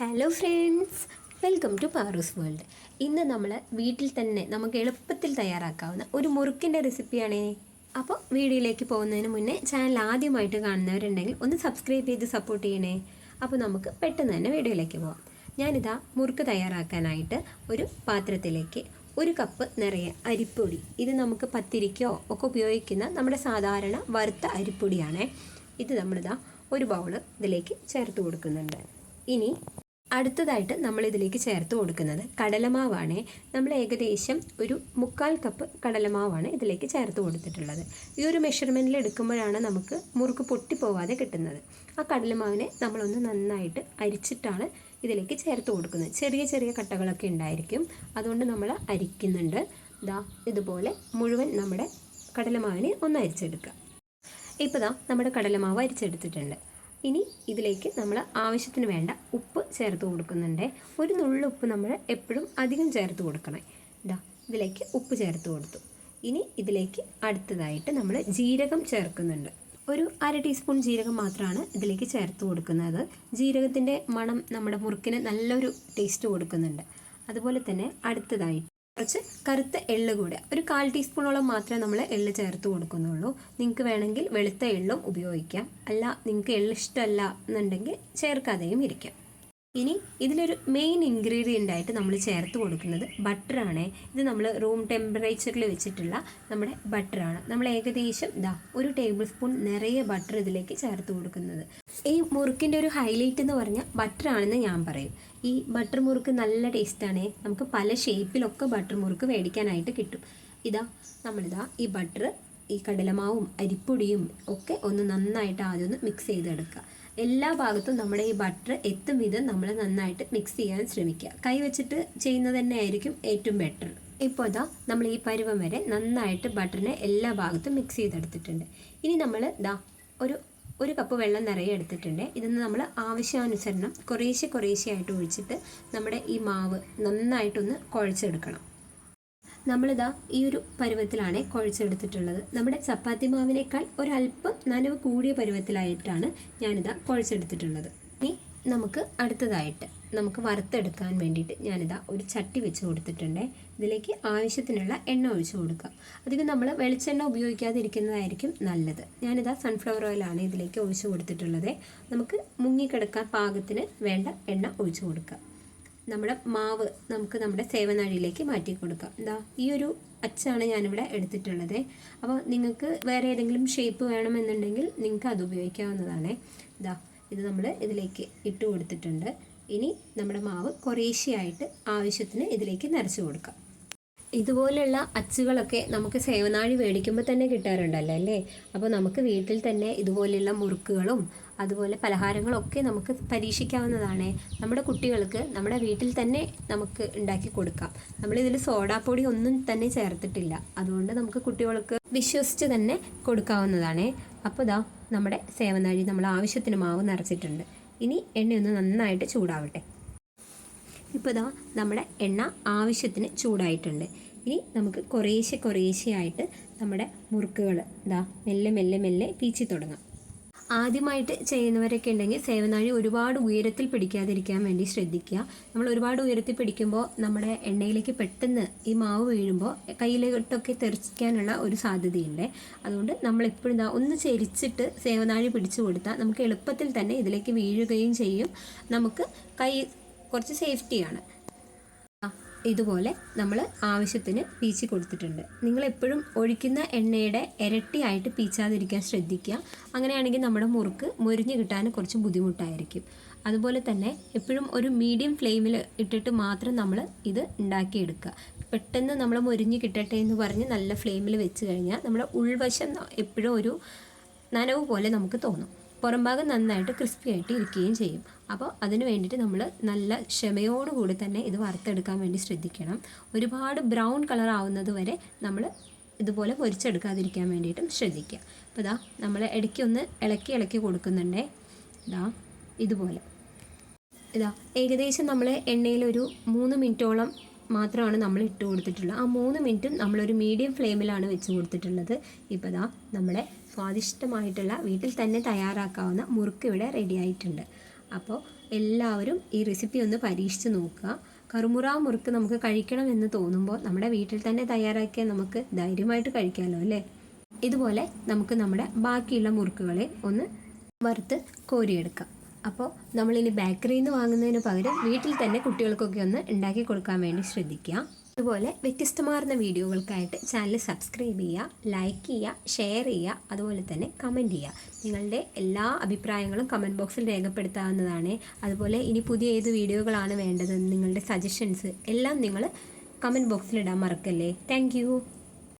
Hello friends welcome to Paroos world ഇന്ന് നമ്മൾ വീട്ടിൽ തന്നെ നമുക്ക് എളുപ്പത്തിൽ തയ്യാറാക്കാവുന്ന ഒരു മുറുക്കിന്റെ റെസിപ്പിയാണേ അപ്പോൾ വീഡിയോയിലേക്ക് പോകുന്നതിന് മുന്നേ ചാനൽ ആദ്യമായിട്ട് കാണുന്നവരുണ്ടെങ്കിൽ ഒന്ന് സബ്സ്ക്രൈബ് ചെയ്ത് സപ്പോർട്ട് ചെയ്യണേ. അപ്പോൾ നമുക്ക് പെട്ടെന്ന് തന്നെ വീഡിയോയിലേക്ക് പോകാം ഞാനിതാ മുറുക്ക് തയ്യാറാക്കാനായിട്ട് ഒരു പാത്രത്തിലേക്ക് ഒരു കപ്പ് നിറയെ അരിപ്പൊടി. ഇത് നമുക്ക് പത്തിരിക്കോ ഒക്കെ ഉപയോഗിക്കുന്ന നമ്മുടെ സാധാരണ വറുത്ത അരിപ്പൊടിയാണേ. ഇത് നമ്മളിതാ ഒരു ബൗൾ ഇതിലേക്ക് ചേർത്ത് കൊടുക്കുന്നുണ്ട്. ഇനി അടുത്തതായിട്ട് നമ്മൾ ഇതിലേക്ക് ചേർത്ത് കൊടുക്കുന്നത് കടലമാവാണ്. നമ്മൾ ഏകദേശം ഒരു മുക്കാൽ കപ്പ് കടലമാവാണ് ഇതിലേക്ക് ചേർത്ത് കൊടുത്തിട്ടുള്ളത്. ഈ ഒരു മെഷർമെന്റിൽ എടുക്കുമ്പോഴാണ് നമുക്ക് മുറുക്ക് പൊട്ടിപ്പോവാതെ കിട്ടുന്നത്. ആ കടലമാവിനെ നമ്മളൊന്ന് നന്നായിട്ട് അരിച്ചിട്ടാണ് ഇതിലേക്ക് ചേർത്ത് കൊടുക്കുന്നത്. ചെറിയ ചെറിയ കട്ടകളൊക്കെ ഉണ്ടായിരിക്കും. അതുകൊണ്ട് നമ്മൾ അരിക്കുന്നുണ്ട്. ദാ ഇതുപോലെ മുഴുവൻ നമ്മുടെ കടലമാവിനെ ഒന്ന് അരിച്ചെടുക്കുക. ഇപ്പോൾ ദാ നമ്മുടെ കടലമാവ് അരിച്ചെടുത്തിട്ടുണ്ട്. ഇനി ഇതിലേക്ക് നമ്മൾ ആവശ്യത്തിന് വേണ്ട ഉപ്പ് ചേർത്ത് കൊടുക്കുന്നുണ്ട്. ഒരു നുള്ളു ഉപ്പ് നമ്മൾ എപ്പോഴും അധികം ചേർത്ത് കൊടുക്കണം. ഇതാ ഇതിലേക്ക് ഉപ്പ് ചേർത്ത് കൊടുത്തു. ഇനി ഇതിലേക്ക് അടുത്തതായിട്ട് നമ്മൾ ജീരകം ചേർക്കുന്നുണ്ട്. ഒരു അര ടീസ്പൂൺ ജീരകം മാത്രമാണ് ഇതിലേക്ക് ചേർത്ത് കൊടുക്കുന്നത്. ജീരകത്തിന്റെ മണം നമ്മുടെ മുറുക്കിന് നല്ലൊരു ടേസ്റ്റ് കൊടുക്കുന്നുണ്ട്. അതുപോലെ തന്നെ അടുത്തതായിട്ട് കുറച്ച് കറുത്ത എള്ള് കൂടെ. ഒരു കാൽ ടീസ്പൂണോളം മാത്രമേ നമ്മൾ എള്ള് ചേർത്ത് കൊടുക്കുന്നുള്ളൂ. നിങ്ങൾക്ക് വേണമെങ്കിൽ വെളുത്ത എള്ളും ഉപയോഗിക്കാം. അല്ല നിങ്ങൾക്ക് എള്ള് ഇഷ്ടമല്ല എന്നുണ്ടെങ്കിൽ ചേർക്കാതെയും ഇരിക്കാം. ഇനി ഇതിലൊരു മെയിൻ ഇൻഗ്രീഡിയന്റ് ആയിട്ട് നമ്മൾ ചേർത്ത് കൊടുക്കുന്നത് ബട്ടറാണ് ഇത് നമ്മൾ റൂം ടെമ്പറേച്ചറിൽ വെച്ചിട്ടുള്ള നമ്മുടെ ബട്ടറാണ് നമ്മൾ ഏകദേശം ഇതാ ഒരു ടേബിൾ സ്പൂൺ നിറയെ ബട്ടർ ഇതിലേക്ക് ചേർത്ത് കൊടുക്കുന്നത്. ഈ മുറുക്കിന്റെ ഒരു ഹൈലൈറ്റ് എന്ന് പറഞ്ഞാൽ ബട്ടറാണെന്ന് ഞാൻ പറയും. ഈ ബട്ടർ മുറുക്ക് നല്ല ടേസ്റ്റാണ് നമുക്ക് പല ഷേപ്പിലൊക്കെ ബട്ടർ മുറുക്ക് മേടിക്കാനായിട്ട് കിട്ടും. ഇതാ നമ്മളിതാ ഈ ബട്ടർ ഈ കടലമാവും അരിപ്പൊടിയും ഒക്കെ ഒന്ന് നന്നായിട്ട് ആദ്യം ഒന്ന് മിക്സ് ചെയ്തെടുക്കുക. എല്ലാ ഭാഗത്തും നമ്മുടെ ഈ ബട്ടർ എത്തും വിധം നമ്മൾ നന്നായിട്ട് മിക്സ് ചെയ്യാൻ ശ്രമിക്കുക. കൈ വെച്ചിട്ട് ചെയ്യുന്നത് തന്നെ ആയിരിക്കും ഏറ്റവും ബെറ്റർ ഇപ്പോൾ ഇതാ നമ്മൾ ഈ പരുവം വരെ നന്നായിട്ട് ബട്ടറിനെ എല്ലാ ഭാഗത്തും മിക്സ് ചെയ്തെടുത്തിട്ടുണ്ട്. ഇനി നമ്മൾ ദാ ഒരു ഒരു കപ്പ് വെള്ളം നിറയെ എടുത്തിട്ടുണ്ട്. ഇതൊന്ന് നമ്മൾ ആവശ്യാനുസരണം കുറേശ്ശെ കുറേശ്ശെ ആയിട്ട് ഒഴിച്ചിട്ട് നമ്മുടെ ഈ മാവ് നന്നായിട്ടൊന്ന് കുഴച്ചെടുക്കണം. നമ്മളിതാ ഈ ഒരു പരുവത്തിലാണ് കുഴച്ചെടുത്തിട്ടുള്ളത്. നമ്മുടെ ചപ്പാത്തി മാവിനേക്കാൾ ഒരല്പം നനവ് കൂടിയ പരുവത്തിലായിട്ടാണ് ഞാനിതാ കുഴച്ചെടുത്തിട്ടുള്ളത്. ഇനി നമുക്ക് അടുത്തതായിട്ട് നമുക്ക് വറുത്തെടുക്കാൻ വേണ്ടിയിട്ട് ഞാനിതാ ഒരു ചട്ടി വെച്ച് കൊടുത്തിട്ടുണ്ട്. ഇതിലേക്ക് ആവശ്യത്തിനുള്ള എണ്ണ ഒഴിച്ചു കൊടുക്കാം അധികം നമ്മൾ വെളിച്ചെണ്ണ ഉപയോഗിക്കാതിരിക്കുന്നതായിരിക്കും നല്ലത്. ഞാനിതാ സൺഫ്ലവർ ഓയിലാണ് ഇതിലേക്ക് ഒഴിച്ചു കൊടുത്തിട്ടുള്ളത്. നമുക്ക് മുങ്ങിക്കിടക്കാൻ പാകത്തിന് വേണ്ട എണ്ണ ഒഴിച്ചു കൊടുക്കാം നമ്മുടെ മാവ് നമുക്ക് നമ്മുടെ സേവനാഴിയിലേക്ക് മാറ്റി കൊടുക്കാം എന്താ ഈ ഒരു അച്ചാണ് ഞാനിവിടെ എടുത്തിട്ടുള്ളത്. അപ്പോൾ നിങ്ങൾക്ക് വേറെ ഏതെങ്കിലും ഷേപ്പ് വേണമെന്നുണ്ടെങ്കിൽ നിങ്ങൾക്ക് അത് ഉപയോഗിക്കാവുന്നതാണ്. ഇതാ ഇത് നമ്മൾ ഇതിലേക്ക് ഇട്ട് കൊടുത്തിട്ടുണ്ട്. ഇനി നമ്മുടെ മാവ് കുറേശ്ശെയായിട്ട് ആവശ്യത്തിന് ഇതിലേക്ക് നിറച്ച് കൊടുക്കാം. ഇതുപോലെയുള്ള അച്ചുകളൊക്കെ നമുക്ക് സേവനാഴി മേടിക്കുമ്പോൾ തന്നെ കിട്ടാറുണ്ടല്ലോ അല്ലേ? അപ്പോൾ നമുക്ക് വീട്ടിൽ തന്നെ ഇതുപോലെയുള്ള മുറുക്കുകളും അതുപോലെ പലഹാരങ്ങളൊക്കെ നമുക്ക് പരീക്ഷിക്കാവുന്നതാണ്. നമ്മുടെ കുട്ടികൾക്ക് നമ്മുടെ വീട്ടിൽ തന്നെ നമുക്ക് ഉണ്ടാക്കി കൊടുക്കാം. നമ്മളിതിൽ സോഡാപ്പൊടി ഒന്നും തന്നെ ചേർത്തിട്ടില്ല. അതുകൊണ്ട് നമുക്ക് കുട്ടികൾക്ക് വിശ്വസിച്ച് തന്നെ കൊടുക്കാവുന്നതാണ്. അപ്പോൾ ഇതാ നമ്മുടെ സേവനാഴി നമ്മൾ ആവശ്യത്തിന് മാവ് നിറച്ചിട്ടുണ്ട്. ഇനി എണ്ണയൊന്ന് നന്നായിട്ട് ചൂടാവട്ടെ. ഇപ്പോൾ ഇതാ നമ്മുടെ എണ്ണ ആവശ്യത്തിന് ചൂടായിട്ടുണ്ട്. ഇനി നമുക്ക് കുറേശ്ശെ കുറേശ്ശെ ആയിട്ട് നമ്മുടെ മുറുക്കുകൾ ഇതാ മെല്ലെ മെല്ലെ മെല്ലെ പീച്ചി തുടങ്ങാം. ആദ്യമായിട്ട് ചെയ്യുന്നവരൊക്കെ ഉണ്ടെങ്കിൽ സേവനാഴി ഒരുപാട് ഉയരത്തിൽ പിടിക്കാതിരിക്കാൻ വേണ്ടി ശ്രദ്ധിക്കുക. നമ്മൾ ഒരുപാട് ഉയരത്തിൽ പിടിക്കുമ്പോൾ നമ്മുടെ എണ്ണയിലേക്ക് പെട്ടെന്ന് ഈ മാവ് വീഴുമ്പോൾ കയ്യിലോട്ടൊക്കെ തെറിക്കാനുള്ള ഒരു സാധ്യതയുണ്ട്. അതുകൊണ്ട് നമ്മൾ എപ്പോഴും ഒന്ന് ചെരിച്ചിട്ട് സേവനാഴി പിടിച്ചു കൊടുത്താൽ നമുക്ക് എളുപ്പത്തിൽ തന്നെ ഇതിലേക്ക് വീഴുകയും ചെയ്യും. നമുക്ക് കൈ കുറച്ച് സേഫ്റ്റിയാണ്. ഇതുപോലെ നമ്മൾ ആവശ്യത്തിന് പീച്ചി കൊടുത്തിട്ടുണ്ട്. നിങ്ങൾ എപ്പോഴും ഒഴിക്കുന്ന എണ്ണയുടെ ഇരട്ടിയായിട്ട് പീച്ചാതിരിക്കാൻ ശ്രദ്ധിക്കുക. അങ്ങനെയാണെങ്കിൽ നമ്മുടെ മുറുക്ക് മുരിഞ്ഞ് കിട്ടാൻ കുറച്ച് ബുദ്ധിമുട്ടായിരിക്കും. അതുപോലെ തന്നെ എപ്പോഴും ഒരു മീഡിയം ഫ്ലെയിമിൽ ഇട്ടിട്ട് മാത്രം നമ്മൾ ഇത് ഉണ്ടാക്കിയെടുക്കുക. പെട്ടെന്ന് നമ്മൾ മുരിഞ്ഞ് കിട്ടട്ടെ എന്ന് പറഞ്ഞ് നല്ല ഫ്ലെയിമിൽ വെച്ച് കഴിഞ്ഞാൽ നമ്മുടെ ഉൾവശം എപ്പോഴും ഒരു നനവ് പോലെ നമുക്ക് തോന്നും. പുറം ഭാഗം നന്നായിട്ട് ക്രിസ്പി ആയിട്ട് ഇരിക്കുകയും ചെയ്യും. അപ്പോൾ അതിന് വേണ്ടിയിട്ട് നമ്മൾ നല്ല ക്ഷമയോടുകൂടി തന്നെ ഇത് വറുത്തെടുക്കാൻ വേണ്ടി ശ്രദ്ധിക്കണം. ഒരുപാട് ബ്രൗൺ കളർ ആവുന്നത് വരെ നമ്മൾ ഇതുപോലെ പൊരിച്ചെടുക്കാതിരിക്കാൻ വേണ്ടിയിട്ടും ശ്രദ്ധിക്കുക. അപ്പോൾ ഇതാ നമ്മൾ ഇടയ്ക്ക് ഒന്ന് ഇളക്കി ഇളക്കി കൊടുക്കുന്നുണ്ടേ. ഇതാ ഇതുപോലെ. ഇതാ ഏകദേശം നമ്മൾ എണ്ണയിൽ ഒരു മൂന്ന് മിനിറ്റോളം മാത്രമാണ് നമ്മൾ ഇട്ട് കൊടുത്തിട്ടുള്ളത്. ആ മൂന്ന് മിനിറ്റും നമ്മളൊരു മീഡിയം ഫ്ലെയിമിലാണ് വെച്ച് കൊടുത്തിട്ടുള്ളത്. ഇപ്പോൾ ദാ നമ്മുടെ സ്വാദിഷ്ടമായിട്ടുള്ള വീട്ടിൽ തന്നെ തയ്യാറാക്കാവുന്ന മുറുക്ക് ഇവിടെ റെഡി ആയിട്ടുണ്ട്. അപ്പോൾ എല്ലാവരും ഈ റെസിപ്പി ഒന്ന് പരീക്ഷിച്ച് നോക്കുക. കറുമുറ മുറുക്ക് നമുക്ക് കഴിക്കണം എന്ന് തോന്നുമ്പോൾ നമ്മുടെ വീട്ടിൽ തന്നെ തയ്യാറാക്കിയാൽ നമുക്ക് ധൈര്യമായിട്ട് കഴിക്കാമല്ലോ അല്ലേ? ഇതുപോലെ നമുക്ക് നമ്മുടെ ബാക്കിയുള്ള മുറുക്കുകളെ ഒന്ന് വറുത്ത് കോരിയെടുക്കാം. അപ്പോൾ നമ്മളിനി ബേക്കറിയിൽ നിന്ന് വാങ്ങുന്നതിന് പകരം വീട്ടിൽ തന്നെ കുട്ടികൾക്കൊക്കെ ഒന്ന് ഉണ്ടാക്കി കൊടുക്കാൻ വേണ്ടി ശ്രദ്ധിക്കുക. അതുപോലെ വ്യത്യസ്തമാർന്ന വീഡിയോകൾക്കായിട്ട് ചാനൽ സബ്സ്ക്രൈബ് ചെയ്യുക ലൈക്ക് ചെയ്യുക ഷെയർ ചെയ്യുക അതുപോലെ തന്നെ കമന്റ് ചെയ്യുക. നിങ്ങളുടെ എല്ലാ അഭിപ്രായങ്ങളും കമന്റ് ബോക്സിൽ രേഖപ്പെടുത്താവുന്നതാണ്. അതുപോലെ ഇനി പുതിയ ഏത് വീഡിയോകളാണ് വേണ്ടത് നിങ്ങളുടെ സജഷൻസ് എല്ലാം നിങ്ങൾ കമന്റ് ബോക്സിൽ ഇടാൻ മറക്കല്ലേ. താങ്ക്